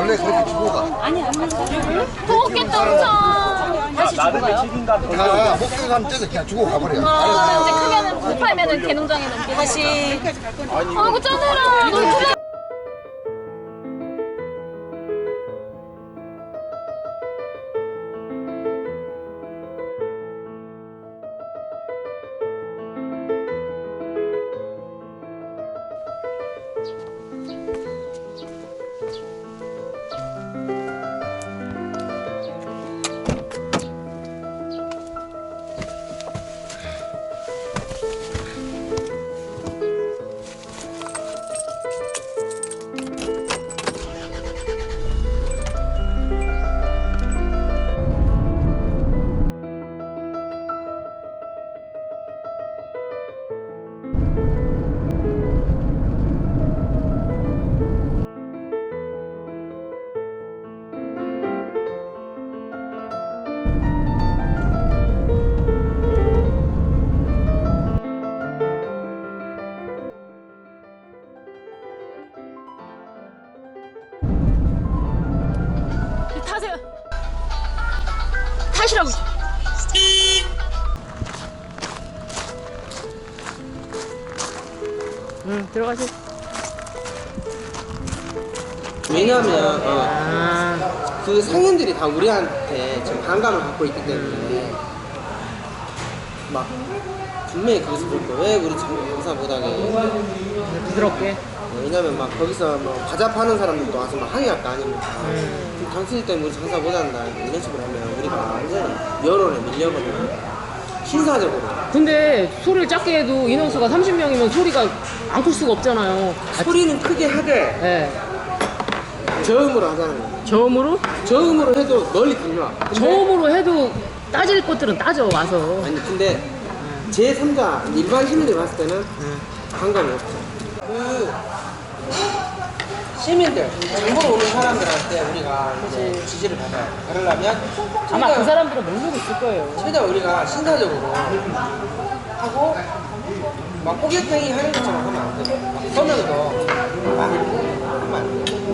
원래 그렇게 주고 가. 더웠겠다 엄청. 다시 주고 가요? 가, 목표 가면 쪄서 그냥 주고 가버려. 아, 이제 크게는 못 팔면은 개농장에 넘게 다시. 아이고 짜내라. 타시라고. 응, 들어가세요. 왜냐하면 어, 아, 그 상인들이 다 우리한테 지금 반감을 갖고 있기 때문에 막 분명히 거기서 볼거 왜 우리 장사 못하게 부드럽게. 왜냐면 막 거기서 뭐 과자 파는 사람들도 와서 막 항의할 거 아닙니까 그럼 당신들 때문에 우리 장사 못한다 이런 식으로 하면 우리가 완전히 여론에 밀려거든요 신사적으로 근데 소리를 작게 해도 인원수가 30명이면 소리가 안 클 수가 없잖아요. 소리는 크게 하되 예. 저음으로 하자는 거예요 저음으로? 저음으로 해도 널리 들려 근데 저음으로 해도 따질 것들은 따져, 와서. 아니 근데 제 3자 일반 시민들이 봤을 때는 반감이 없죠. 그 시민들 정보로 오는 사람들한테 우리가 이제 지지를 받아요. 그러려면 아마 최대한- 그 사람들은 모르고 있을 거예요. 최대한 우리가 신사적으로 하고 막 호객행위 하는 것처럼 하면 안 돼요. 막 서면으로 많이 하면 안 돼요.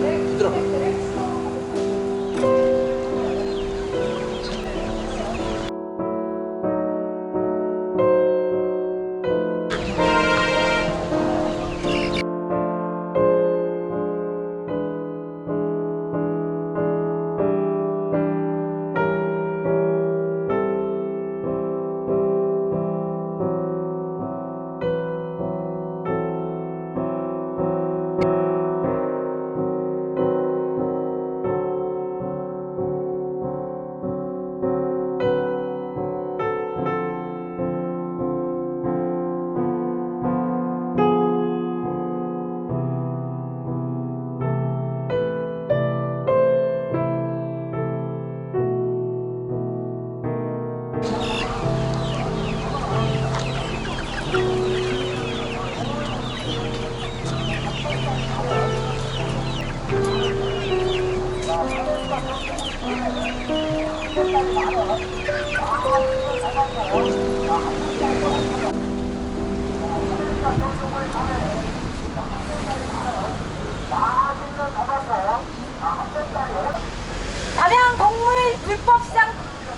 다량 동물 불법시장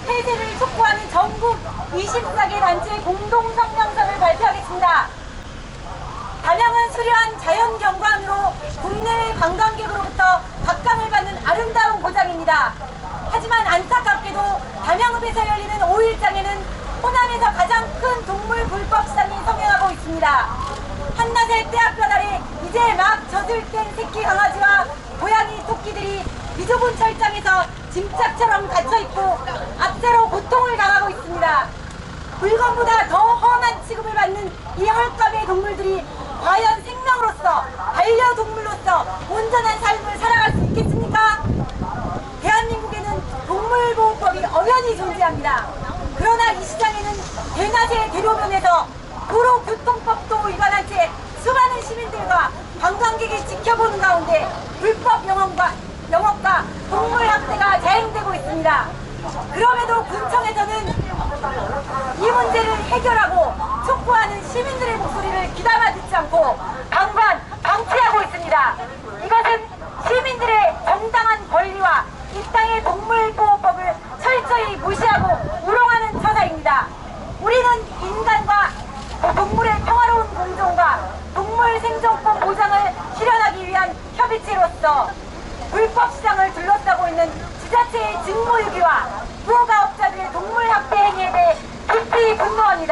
폐쇄를 촉구하는 전국 24개 단체의 공동 성명서를 발표하겠습니다. 담양은 수려한 자연 경관으로 국내외 관광객으로부터 각광을 받는 아름다운 고장입니다. 하지만 안타깝게도 담양읍에서 열리는 5일장에는 호남에서 가장 큰 동물 불법 시장이 성행하고 있습니다. 한낮의 때학변 아래 이제 막 젖을 뗀 새끼 강아지와 고양이 토끼들이 비좁은 철장에서 짐짝처럼 갇혀있고 압제로 고통을 당하고 있습니다. 물건보다 더 험한 취급을 받는 이 헐값의 동물들이 대낮에 대로변에서 도로교통법도 위반한 채 수많은 시민들과 관광객이 지켜보는 가운데 불법 영업과, 영업과 동물 학대가 자행되고 있습니다. 그럼에도 군청에서는 이 문제를 해결하고 촉구하는 시민들의 목소리를 귀담아 듣지 않고 방관, 방치하고 있습니다. 이것은 시민들의 정당한 권리와 이 땅의 동물보호법을 철저히 무시하고 통해서 불법 시장을 둘렀다고 있는 지자체의 직무유기와 부가업자들의 동물학대 행위에 대해 깊이 분노합니다.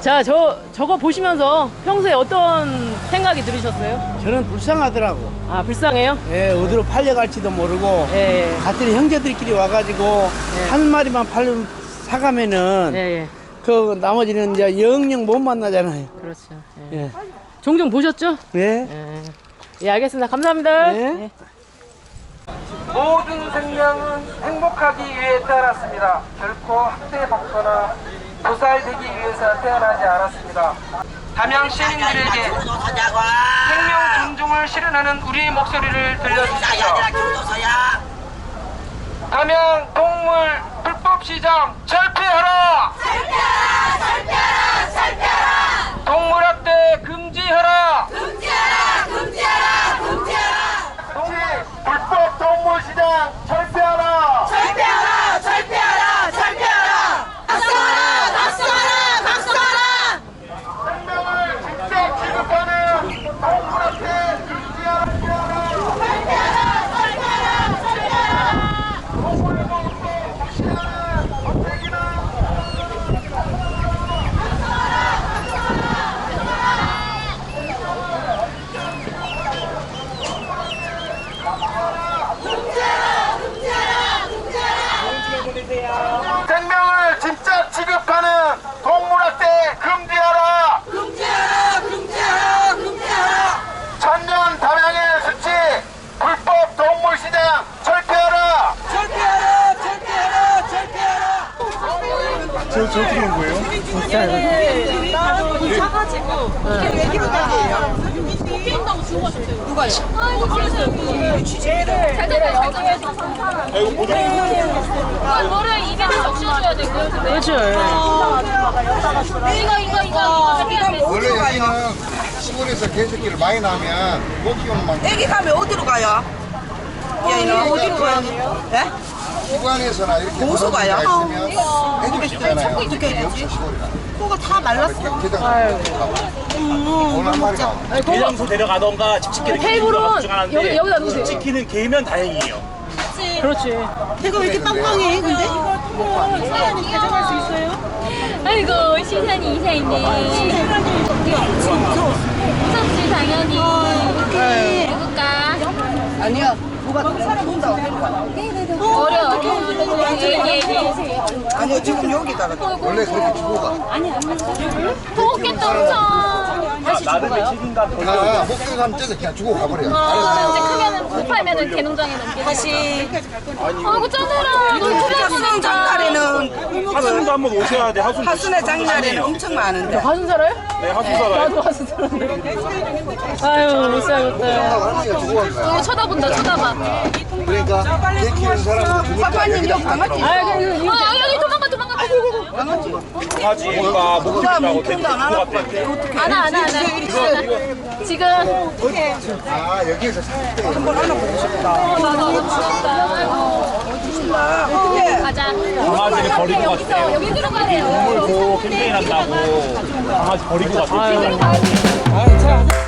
자, 저 저거 보시면서 평소에 어떤 생각이 들으셨어요? 저는 불쌍하더라고. 아, 불쌍해요? 예, 어디로 팔려갈지도 모르고 예. 예. 같은 형제들끼리 와가지고 한 마리만 팔 사가면은 예, 예. 그 나머지는 이제 영영 못 만나잖아요. 그렇죠. 예. 예, 종종 보셨죠? 예, 예. 예, 알겠습니다. 감사합니다. 예. 모든 생명은 행복하기 위해 태어났습니다. 결코 학대받거나 도살되기 위해서 태어나지 않았습니다. 담양 시민들에게 생명 존중을 실현하는 우리의 목소리를 들려주십시오. 담양 동물 불법 시장 철폐하라! 철폐하라! 철폐하라! 철폐하라! 동물학대 금지하라! 금지하라! 금지하라! 금지하라! 불법 동물 시장 철폐하라! 철폐하라! 철폐하라! 철폐하라! 박수하라! 박수하라! 박수하라! 생명을 직접 취급하는 동물학대 금지하라! 철폐하라! 철폐하라! 철폐하라! 동물을 먹고 무시하는 권태기는 생명을 진짜 취급하는 동물학대 금지하라! 금지하라! 금지하라! 금지하라! 천년 담양의 수치 불법 동물시장 철폐하라! 철폐하라! 철폐하라! 철폐하라! 잘 되네, 잘 되네. 이거를 입에 적셔줘야 돼. 그렇죠. 이거, 이거, 이거, 이거. 돼. 원래 여기는 시골에서 개새끼를 많이 나면 못 키우는 애기 가면 어디로 가요? 얘는? 어디로 가요? 예? 기관에서나 이렇게 보수 그런 가요? 데가 있으면 해주시잖아요. 없어 시골이라. 코가 다 말랐어. 게장 오늘 한 마리가 대장소 데려가던가 집시키는 테이블은 여기, 여기다 놓으세요. 집시키는 개면 다행이에요. 그렇지. 걔가 왜 이렇게 빵빵해? 근데 아이고, 시선이 이사인데. 무섭지, 당연히. 누굴까? 아니야. 누가 사람 본다. 어려. 얘기해. 아니요 지금 여기다가. 원래 그렇게 주고 가. 더웠겠다, 엄청. 다시 주고 나름의 가요? 책임감 덜가 목줄 가면 쪄서 그냥 주고 가버려. 어, 알아서 이제 크면은 못 팔면은 개농장에 넘게. 다시. 아이고, 짜내라. 너 하순 하순도 한번 오셔야 돼. 하순 하순의 장날에는 엄청 많은데. 화순 살아요? 네, 하순 살아요. 나도 화순 살았는데. 아유, 못 살겠다. 할머니가 주고 간 거야. 어, 쳐다본다, 쳐다봐. 그러니까 개 키우는 사람은 누군지 사파님 여기 강아지. 아, 여기 도망가, 도망가. 강아지가 목줄이라고 되게 안것할 같아. 안 와, 안 와, 안 와. 지금. 아 여기에서. 한번 안아보고 싶다. 어, 나도 어떻게? 가자. 강아지를 버리고 여기서, 갔대요. 여기 들어가래요. 또 캠페인 한다고 강아지 버리고 갔대요. 여기 가야 돼. 아, 자.